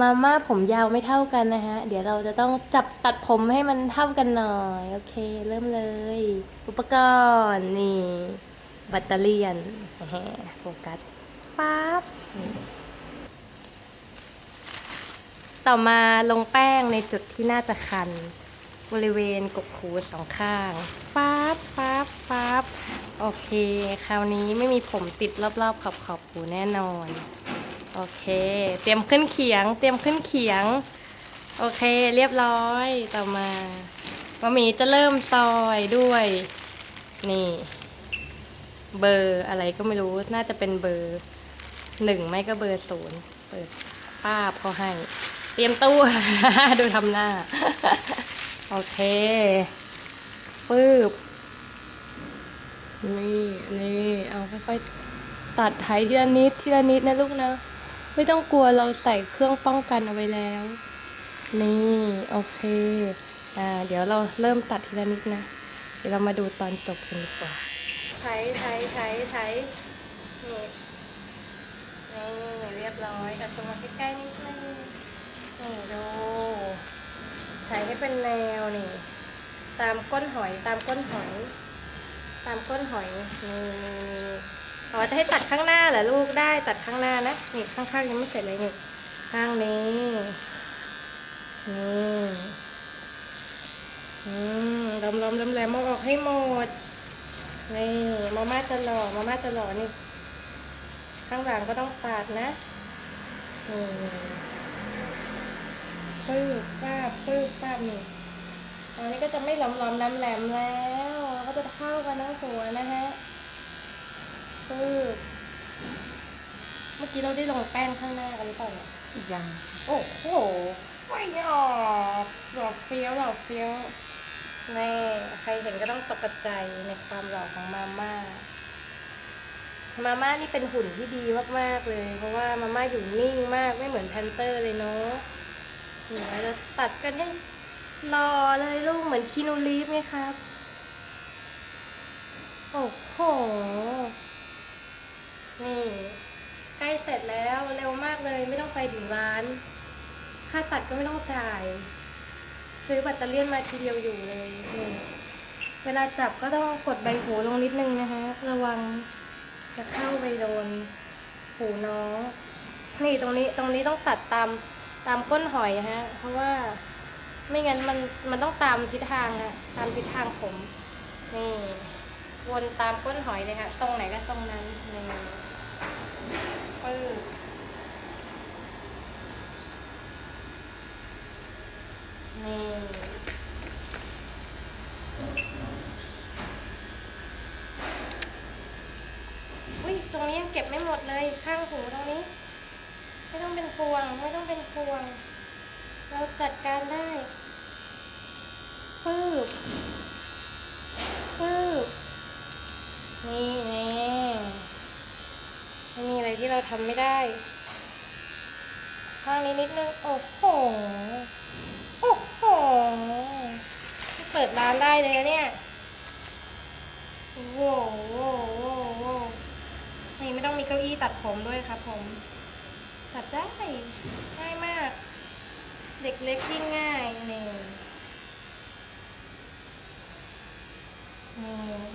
มาม่าผมยาวไม่เท่ากันนะฮะ เดี๋ยวเราจะต้องจับตัดผมให้มันเท่ากันหน่อย โอเค เริ่มเลย อุปกรณ์นี่แบตเตอรี่ยนโฟกัสปั๊บต่อมาลงแป้งในจุดที่น่าจะคัน บริเวณกกหูสองข้างปั๊บปั๊บปั๊บโอเค คราวนี้ไม่มีผมติดรอบๆขอบขอบหูแน่นอน โอเค เตรียมขึ้นเขียง เตรียมขึ้นเขียง โอเค เรียบร้อย ต่อมามามีจะเริ่มซอยด้วย นี่ เบอร์อะไรก็ไม่รู้ น่าจะเป็นเบอร์หนึ่งไม่ก็เบอร์ศูนย์เปิดป้าบเขาให้ เตรียมตู้ ดูทำหน้า โอเคปื๊บ นี่ นี่ เอาค่อยๆตัดไถทีละนิดทีละนิดนะลูกนะ ไม่ต้องกลัวเราใส่เครื่องป้องกันเอาไว้แล้ว นี่โอเค อ่า เดี๋ยวเราเริ่มตัดทีละนิดนะ เดี๋ยวเรามาดูตอนจบกันดีกว่าไถไถไถไถนี่นี่เรียบร้อยเอาตัวมาใกล้ๆนิดนึงนี่ดูไถให้เป็นแนวนี่ ตามก้นหอยตามก้นหอย ตามก้นหอยนี่นี่นี่ อ๋อจะให้ตัดข้างหน้าเหรอลูกได้ตัดข้างหน้านะนี่ข้างๆยังไม่เสร็จเลยนี่ข้างนี้นี่อืมลมลมลมแหลมเอาออกให้หมดนี่มาม่าจะหล่อมาม่าจะหล่อนี่ ข้างหลังก็ต้องตัดนะนี่ปื้บป้าปื้บป้านี่อันนี้ก็จะไม่หลอมหลอมแหลมแหลมแล้ว ก็จะเท่ากันทั้งหัวนะฮะ ปึ๊บเมื่อกี้เราได้ลงแป้งข้างหน้ากันหรือเปล่าเนี่ยยังโอ้โหไฟออกหล่อเฟี้ยวหล่อเฟี้ยวแน่ใครเห็นก็ต้องตกใจในความหล่อของมาม่า มาม่านี่เป็นหุ่นที่ดีมากๆเลย เพราะว่ามาม่าอยู่นิ่งมากไม่เหมือนแพนเตอร์เลยเนาะนี่เราจะตัดกันให้หล่อเลยลูกเหมือนคีนูรีฟไหมครับ โอ้โห นี่ใกล้เสร็จแล้วเร็วมากเลยไม่ต้องไปถึงร้าน ค่าตัดก็ไม่ต้องจ่าย ซื้อแบตเตอรี่ยนมาทีเดียวอยู่เลยนี่เวลาจับก็ต้องกดใบหูลงนิดนึงนะคะ ระวังจะเข้าไปโดนหูน้อง นี่ตรงนี้ตรงนี้ต้องตัดตามตามก้นหอยฮะ เพราะว่าไม่งั้นมันมันต้องตามทิศทางอะตามทิศทางผมนี่ วนตามก้นหอยเลยค่ะ ตรงไหนก็ตรงนั้นนี่ปื้อนี่อุ้ยตรงนี้ยังเก็บไม่หมดเลยข้างหูตรงนี้ ไม่ต้องเป็นพวง ไม่ต้องเป็นพวง เราจัดการได้ปื้บปื้บ นี่แน่ไม่มีอะไรที่เราทำไม่ได้ข้างนี้นิดนึง โอ้โห โอ้โหเปิดร้านได้เลยเนี่ยโอ้โหโอ้โหโอ้โหนี่ไม่ต้องมีเก้าอี้ตัดผมด้วยครับผม ตัดได้ง่ายมาก เด็กเล็กยิ่งง่ายนี่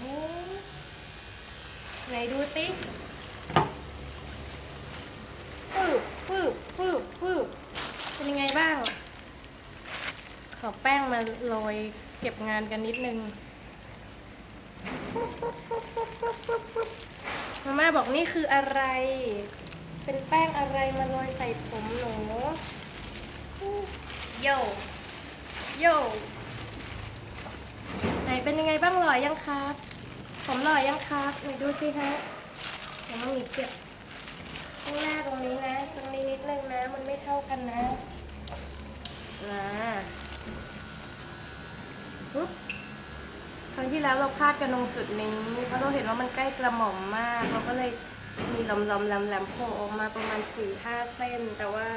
นี่ ไหนดูสิปึ๊บปึ๊บปึ๊บปึ๊บเป็นยังไงบ้าง ขอแป้งมาโรยเก็บงานกันนิดนึงมาม่าบอกนี่คืออะไร เป็นแป้งอะไรมาโรยใส่ผมหนูโยโยไหนเป็นยังไงบ้างหล่อยังครับ ผมหล่อยังครับไหนดูสิฮะเดี๋ยวมันมีเจ็บข้างหน้าตรงนี้นะ ตรงนี้นิดนึงนะ มันไม่เท่ากันนะนะปุ๊บครั้งที่แล้วเราพลาดกันตรงจุดนี้ เพราะเราเห็นว่ามันใกล้กระหม่อมมาก เราก็เลยมีลำลำลมแหลมๆโผล่ออกมาประมาณสี่ห้าเส้น แต่ว่า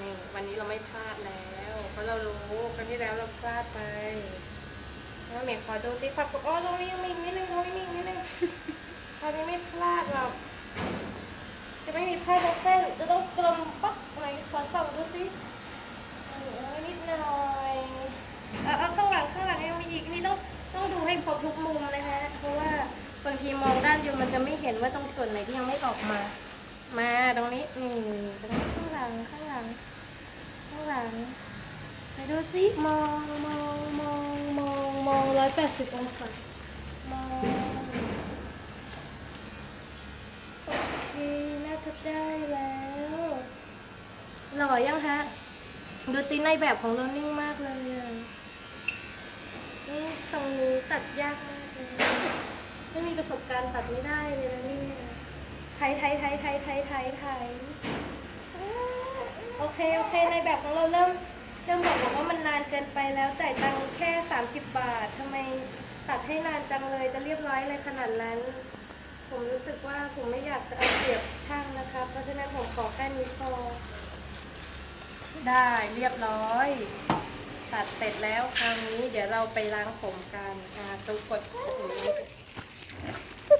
นี่วันนี้เราไม่พลาดแล้ว เพราะเรารู้ครั้งที่แล้วเราพลาดไป เมย์ขอดูติ๊กต็อกโอ้ตรงนี้ยังมีนิดนึงตรงนี้มีนิดนึงตอนนี้ไม่พลาดหรอกจะไม่มีพลาดเส้นจะต้องกลมปั๊บไหนขอส่องดูสิอนิดหน่อยเอาเอาข้างหลังข้างหลังยังมีอีกนี่ต้องต้องดูให้ครบทุกมุมนะคะเพราะว่าบางทีมองด้านเดียวมันจะไม่เห็นว่าตรงส่วนไหนที่ยังไม่ออกมา มาตรงนี้นี่ตรงนี้ข้างหลังข้างหลังข้างหลังไปดูสิมองมองมองมอง ยแปดสิบองศามองโอเคน่าจะได้แล้วหล่อยังฮะ ดูซิในแบบของเรานิ่งมากเลยอะนี่ตรงนี้ตัดยากมากเลยไม่มีประสบการณ์ตัดไม่ได้เลยนะนี่ไทยไทยไทยไทยไทยไทยไทยโอเค โอเค ในแบบของเราเริ่ม เริ่มบอกว่ามันนานเกินไปแล้วจ่ายตังค์แค่ 30 บาททำไมตัดให้นานจังเลยจะเรียบร้อยอะไรขนาดนั้น ผมรู้สึกว่าผมไม่อยากจะเอาเปรียบช่างนะคะ เพราะฉะนั้นผมขอแค่นี้พอได้เรียบร้อย ตัดเสร็จแล้วคราวนี้เดี๋ยวเราไปล้างผมกันอ่าตูกด